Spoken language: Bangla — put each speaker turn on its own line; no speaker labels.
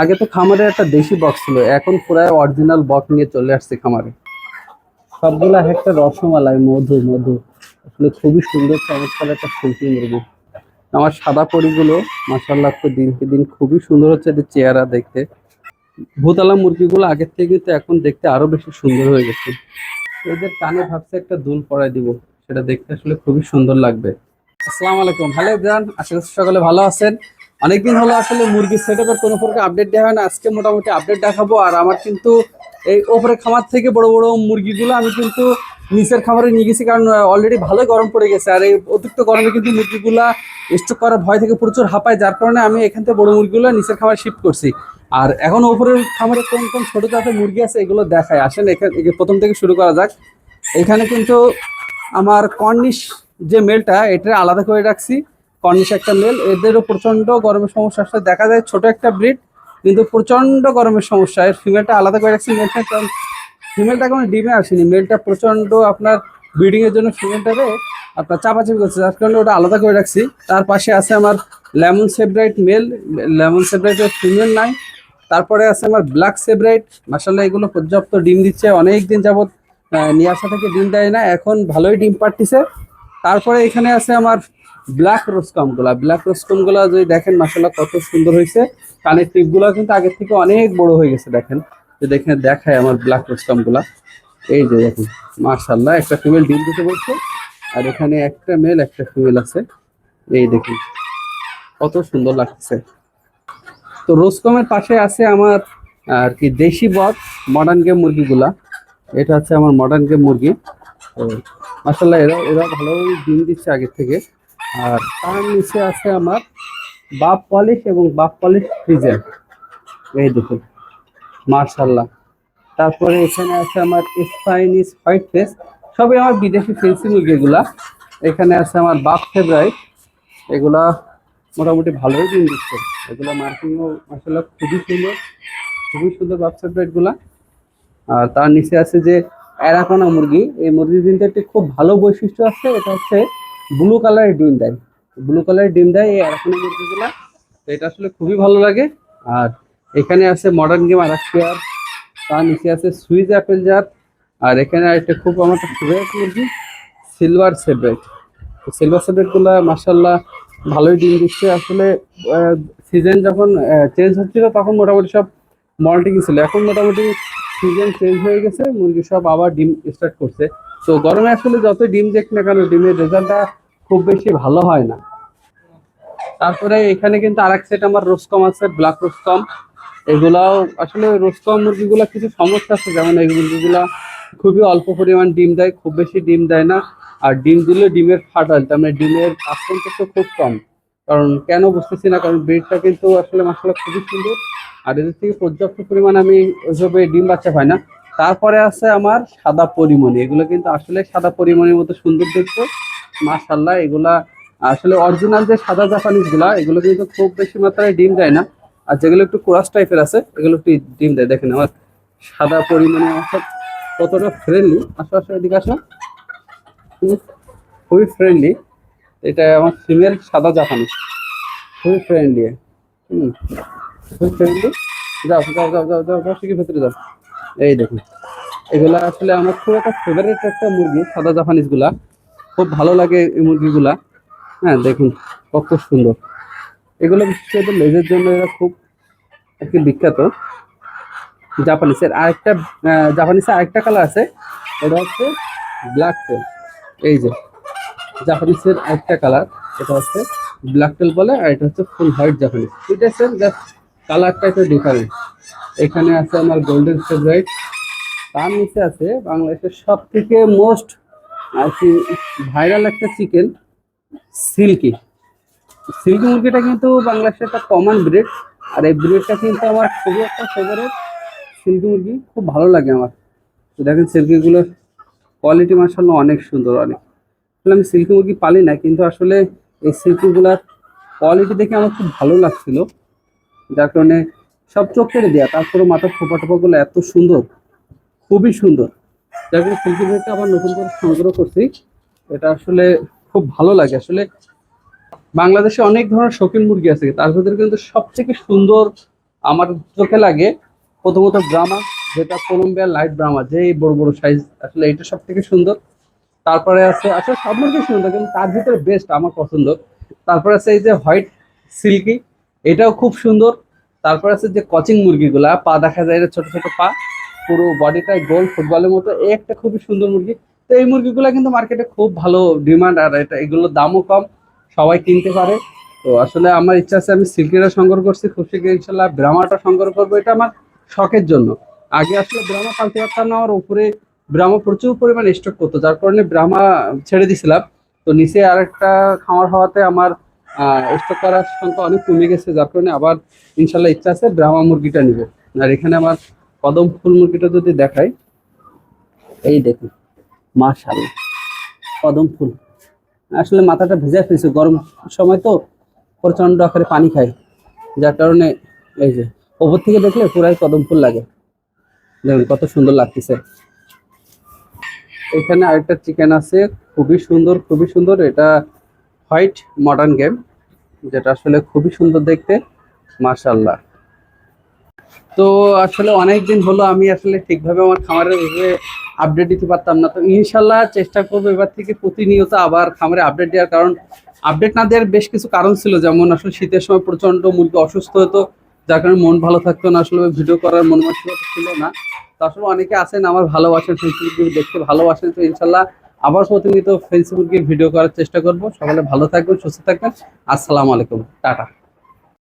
আগে তো খামারে একটা দেশি বক্স ছিল, এখন পুরাই অরিজিনাল বক্স নিয়ে চলে আসছে খামারে। সবগুলা একটা রসমালাই, মধু মধু। আসলে খুবই সুন্দর, চমৎকার একটা ফুলকি মুরগি। আমার সাদা পরিগুলো মাসাল্লাহ তো দিনকে দিন খুবই সুন্দর হচ্ছে এদের চেহারা দেখতে। ভূতালা মুরগিগুলো আগের থেকে কিন্তু এখন দেখতে আরও বেশি সুন্দর হয়ে গেছে। এদের কানে ভাবছে একটা দুল পরাই দিব, সেটা দেখতে আসলে খুবই সুন্দর লাগবে। আসসালামু আলাইকুম। ভালো যান আশা করছি সকলে ভালো আছেন। অনেকদিন হলো আসলে মুরগির সেট আপের কোনো প্রকার আপডেট দেওয়া হয় না। আজকে মোটামুটি আপডেট দেখাবো। আর আমার কিন্তু এই ওপরে খামার থেকে বড় বড় মুরগিগুলো আমি কিন্তু নিচের খামারে নিয়ে গেছি, কারণ অলরেডি ভালোই গরম পড়ে গেছে। আর এই অতিরিক্ত গরমে কিন্তু মুরগিগুলা স্টক করার ভয় থেকে প্রচুর হাঁপায়, যার কারণে আমি এখান থেকে বড় মুরগিগুলো নিচের খামারে শিফট করছি। আর এখন ওপরের খামারে কোন কোন ছোটো জাতের মুরগি আছে এগুলো দেখায়। আসেন, এখানে প্রথম থেকে শুরু করা যাক। এখানে কিন্তু আমার কর্নিশ যে মেলটা এটা আলাদা করে রাখছি। কর্নিশ একটা মেল এদেরও প্রচণ্ড গরমের সমস্যা আসলে দেখা যায়, ছোট একটা ব্রিড কিন্তু প্রচণ্ড গরমের সমস্যা। এর ফিমেলটা আলাদা করে রাখছি মেলটা কারণ ফিমেলটা কোনো ডিমে আসেনি। মেলটা প্রচণ্ড আপনার ব্রিডিং এর জন্য ফিমেলটারে আপনার চাপাচাপি করছে, যার কারণে ওটা আলাদা করে রাখছি। তার পাশে আছে আমার লেমন সেব্রাইট মেল লেমন সেব্রাইটের ফিমেল নাই। তারপরে আছে আমার ব্ল্যাক সেব্রাইট মাসাল্লাহ এগুলো পর্যাপ্ত ডিম দিচ্ছে, অনেক দিন যাবৎ নিয়ে আসা থেকে ডিম দেয় না, এখন ভালোই ডিম পাড়তিছে। তারপরে এখানে আছে আমার ব্ল্যাক রোসকমগুলা ব্ল্যাক রোসকমগুলা যদি দেখেন মাসাল্লাহ কত সুন্দর হয়েছে। কানের টিপগুলো কিন্তু আগের থেকে অনেক বড় হয়ে গেছে, দেখেন। যে দেখেন দেখায় আমার ব্ল্যাক রোসকমগুলা এই যে দেখুন মার্শাল্লাহ একটা ফিমেল ডিম দিতে বলছে। আর এখানে একটা মেল একটা ফিমেল আছে। এই দেখুন, কত সুন্দর লাগছে। তো রোসকমের পাশে আছে আমার, আর কি, দেশি বক মডার্ন গেম মুরগিগুলা এটা হচ্ছে আমার মডার্ন গেম মুরগি। তো মাসাল্লাহ এরা এরা ভালোই ডিম দিচ্ছে আগের থেকে। আর তার নিচে আছে আমার বাপ পলিশ এবং বাপ পলিশ ফ্রিজের এই দেখুন মার্শাল্লাহ তারপরে এখানে আছে আমার স্পাইনিস হোয়াইট ফেস। সবই আমার বিদেশি ফেন্সি মুরগিগুলা। এখানে আছে আমার বাপ ফেব্রাইট। এগুলা মোটামুটি ভালোই দিন দিচ্ছে। এগুলো মার্কিংও মাসাল্লাহ খুবই সুন্দর। খুবই সুন্দর বাপ ফেব্রাইটগুলা। আর তার নিচে আছে যে অ্যারাকোনা মুরগি। এই মুরগির ডিমটা একটি খুব ভালো বৈশিষ্ট্য আছে। এটা হচ্ছে ব্লু কালারের ডিম দেয়। ব্লু কালারের ডিম দেয়, এই অ্যারাকোনা মুরগিগুলা তো এটা আসলে খুবই ভালো লাগে। আর এখানে আছে মডার্ন গেম আরাক্সিয়ার তার নিচে আছে সুইজ অ্যাপেল জাত আর এখানে আরেকটা খুব আমার ফেভারিট মুরগি সিলভার সেব্রেট সিলভার সেব্রেটগুলো মাসাল্লাহ ভালোই ডিম দিচ্ছে। আসলে সিজন যখন চেঞ্জ হচ্ছিল, তখন মোটামুটি সব মল্টিং ছিল। এখন মোটামুটি সিজন চেঞ্জ হয়ে গেছে, মুরগি সব আবার ডিম স্টার্ট করছে। তো গরমে আসলে যত ডিম দেখ না কেন, ডিমের রেজাল্টটা খুব বেশি ভালো হয় না। তারপরে এখানে কিন্তু আর এক সেট আমার রোসকম আছে ব্ল্যাক রোসকম এগুলাও আসলে রোসকম মুরগিগুলা কিছু সমস্যা আছে, যেমন এই মুরগিগুলা খুবই অল্প পরিমাণ ডিম দেয়, খুব বেশি ডিম দেয় না। আর ডিম দিলে ডিমের ফাটাল তার মানে ডিমের পার্সেন্টেজ তো খুব কম। কারণ কেন বুঝতেছি না, কারণ ব্রিডটা কিন্তু আসলে মশলা খুবই সুন্দর। আর এদের থেকে পর্যাপ্ত পরিমাণ আমি ওইভাবে ডিম বাচ্চা পাই না। তারপরে আছে আমার সাদা পরিমণি। এগুলো কিন্তু আসলে সাদা পরিমণির মতো সুন্দর দেখতে। মাশাল্লাহ এগুলা আসলে অরিজিনাল যে সাদা জাপানিজগুলা এগুলো কিন্তু খুব বেশি মাত্রায় ডিম দেয় না। আর যেগুলো একটু কোরাস টাইপের আছে, এগুলো একটু ডিম দেয়। দেখেন আমার সাদা পরিমাণে অর্থাৎ কতটা ফ্রেন্ডলি আসো আসো, এদিকে আসো। খুবই ফ্রেন্ডলি এটা আমার ফিমেল সাদা জাপানিজ খুবই ফ্রেন্ডলি হুম, খুবই ফ্রেন্ডলি যাও যাও যাও যাও যাও যাও শিখে ভেতরে যাও। এই দেখুন। এগুলা আসলে আমার খুব একটা ফেভারিট একটা মুরগি, সাদা জাপানিজগুলা। খুব ভালো লাগে এই মুরগিগুলা। হ্যাঁ দেখুন, কত সুন্দর। এগুলো বিশেষ করে লেজের জন্য এরা খুব একটি বিখ্যাত। জাপানিসের আরেকটা জাপানিসের আরেকটা কালার আছে। এটা হচ্ছে ব্ল্যাক টেল এই যে জাপানিসের আরেকটা কালার এটা হচ্ছে ব্ল্যাক টেল বলে, আর এটা হচ্ছে ফুল হোয়াইট জাপানিস দুইটা সেম জাস্ট কালারটা একটু ডিফারেন্ট এখানে আছে আমার গোল্ডেন ফেভারিট তার নিচে আছে বাংলাদেশের সব থেকে মোস্ট আর কি ভাইরাল একটা চিকেন সিল্কি। সিল্কি মুরগিটা কিন্তু বাংলাদেশের একটা কমন ব্রিড আর এই ব্রিডটা কিন্তু আমার খুবই একটা ফেভারিট সিল্কি মুরগি খুব ভালো লাগে আমার। তো দেখেন সিল্কিগুলোর কোয়ালিটি মার্শাল্লাহ অনেক সুন্দর, অনেক। আসলে আমি সিল্কি মুরগি পালি না, কিন্তু আসলে এই সিল্কিগুলার কোয়ালিটি দেখে আমার খুব ভালো লাগছিল। যার কারণে সব চোখ কেটে দেওয়া তারপরে মাথার ফোপা টোপাগুলো এত সুন্দর, খুবই সুন্দর। যার ব্রিডটা আবার নতুন করে সংগ্রহ করছি। এটা আসলে খুব ভালো লাগে। আসলে বাংলাদেশে অনেক ধরনের শৌখিন মুরগি আছে, তার ভিতরে কিন্তু সব থেকে সুন্দর আমার চোখে লাগে প্রথমত ব্রাহ্মা, যেটা কলম্বিয়ার লাইট ব্রাহ্মা যে বড় বড় সাইজ আসলে এটা সব থেকে সুন্দর। তারপরে আছে, আসলে সব মুরগি সুন্দর, কিন্তু তার ভিতরে বেস্ট আমার পছন্দ। তারপরে আছে এই যে হোয়াইট সিল্কি এটাও খুব সুন্দর। তারপর আছে যে কচিং মুরগিগুলা, পা দেখা যায় ছোট ছোট পা, পুরো বডিটাই গোল ফুটবলের মতো। এই একটা খুবই সুন্দর মুরগি। তো এই মুরগিগুলা কিন্তু মার্কেটে খুব ভালো ডিমান্ড আর এটা, এগুলোর দামও কম, সবাই কিনতে পারে। তো আসলে আমার ইচ্ছা আছে আমি সিল্কিটা সংগ্রহ করছি, খুব শীঘ্রই ইনশাল্লাহ ব্রাহ্মাটা সংগ্রহ করব। এটা আমার শখের জন্য। আগে আসলে ব্রাহ্মা পালতে পারতাম না, আর উপরে ব্রাহ্মা প্রচুর পরিমাণে স্টক করতো, যার কারণে ব্রাহ্মা ছেড়ে দিছিলাম। তো নিচে আরেকটা খামার হওয়াতে আমার স্টক করার সংখ্যা অনেক কমে গেছে, যার কারণে আবার ইনশাল্লাহ ইচ্ছা আছে ব্রাহ্মা মুরগিটা নিব। আর এখানে আমার কদম ফুল মুরগিটা যদি দেখাই, এই দেখুন, মাশাআল্লাহ, কদম ফুল। আসলে মাথাটা ভেজা ফেলছে, গরম সময় তো প্রচণ্ড আকারে পানি খায় যার কারণে এই যে, ওপর থেকে দেখলে পুরাই কদম ফুল লাগে। দেখুন, কত সুন্দর লাগতেছে। এখানে আরেকটা চিকেন আছে, খুবই সুন্দর খুবই সুন্দর, এটা হোয়াইট মডার্ন গেম, যেটা আসলে খুবই সুন্দর দেখতে মাশাল্লাহ তো আসলে অনেক দিন হলো আমি আসলে ঠিকভাবে আমার খামারের আপডেট দিতে পারতাম না। তো ইনশাল্লাহ চেষ্টা করব এবার থেকে প্রতিনিয়ত আবার খামারে আপডেট দেওয়ার, কারণ আপডেট না দেওয়ার বেশ কিছু কারণ ছিল। যেমন আসলে শীতের সময় প্রচণ্ড মুরগি অসুস্থ হতো, যার কারণে মন ভালো থাকতো না, আসলে ভিডিও করার মন মানসিকতা ছিল না। তো আসলে অনেকে আছেন আমার ভালোবাসেন দেখতে ভালোবাসেন, তো ইনশাল্লাহ আবার প্রতিনিয়ত ফেসবুকে ভিডিও করার চেষ্টা করব। সকালে ভালো থাকবেন, সুস্থ থাকবেন। আসসালামু আলাইকুম। টাটা।